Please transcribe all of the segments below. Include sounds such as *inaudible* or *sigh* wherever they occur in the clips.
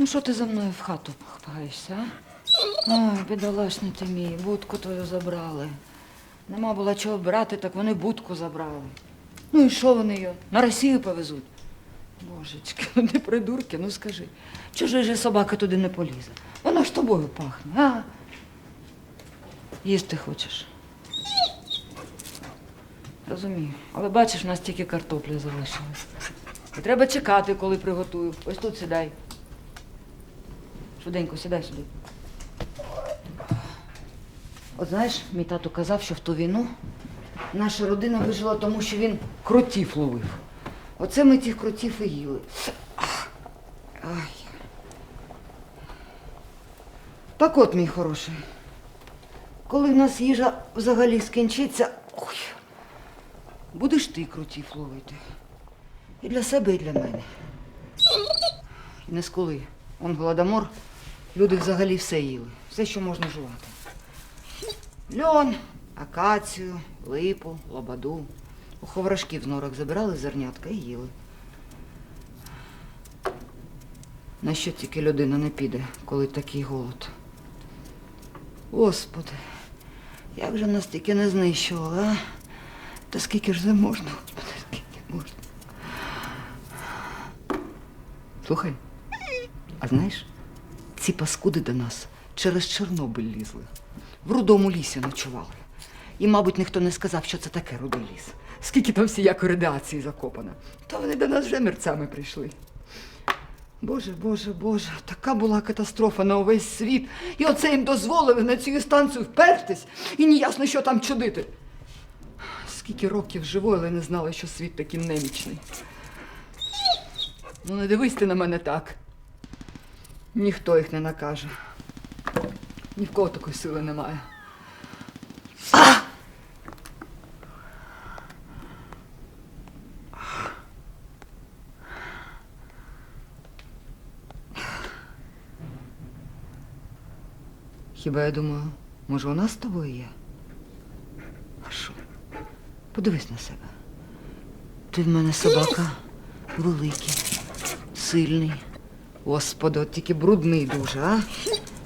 Ну, що ти за мною в хату пхаєшся, а? Ой, бідолашний ти мій, будку твою забрали. Нема було чого брати, так вони будку забрали. Ну і що вони її? На Росію повезуть. Божечки, *laughs* не придурки, ну скажи. Чужий же собака туди не полізе. Вона ж тобою пахне, а? Їсти хочеш. Розумію. Але бачиш, у нас тільки картоплі залишилось. І треба чекати, коли приготую. Ось тут сідай. Швиденько, сідай сюди. От знаєш, мій тато казав, що в ту війну наша родина вижила тому, що він кротів ловив. Оце ми тих кротів і їли. Ай. Так от, мій хороший. Коли в нас їжа взагалі скінчиться, ой, будеш ти крутів ловити. І для себе, і для мене. І не сколи. Он голодомор, люди взагалі все їли. Все, що можна жувати. Льон, акацію, липу, лободу. У ховрашків з норок забирали зернятка і їли. На що тільки людина не піде, коли такий голод? Господи, як же нас тільки не знищували, а? Та скільки ж це можна, Господи, скільки можна? Слухай, а знаєш, ці паскуди до нас через Чорнобиль лізли. В рудому лісі ночували. І, мабуть, ніхто не сказав, що це таке рудий ліс. Скільки там всіякої радіації закопано. То вони до нас вже мерцями прийшли. Боже, Боже, Боже, така була катастрофа на увесь світ. І оце їм дозволили на цю станцію впертись, і неясно, що там чудити. Скільки років живу, але не знала, що світ такий немічний. Ну, не дивись ти на мене так. Ніхто їх не накаже. Ні в кого такої сили немає. Хіба я думаю, може у нас з тобою є? А що? Подивись на себе. Ти в мене собака великий, сильний. Господи, от тільки брудний дуже, а?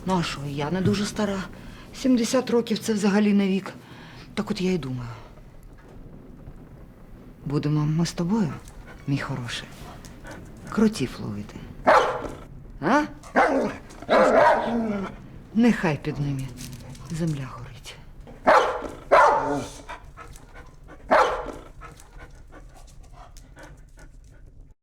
Ну а що, я не дуже стара. 70 років це взагалі не вік. Так от я й думаю. Будемо ми з тобою, мій хороший, кротів ловити. А? Нехай під ними земля горить.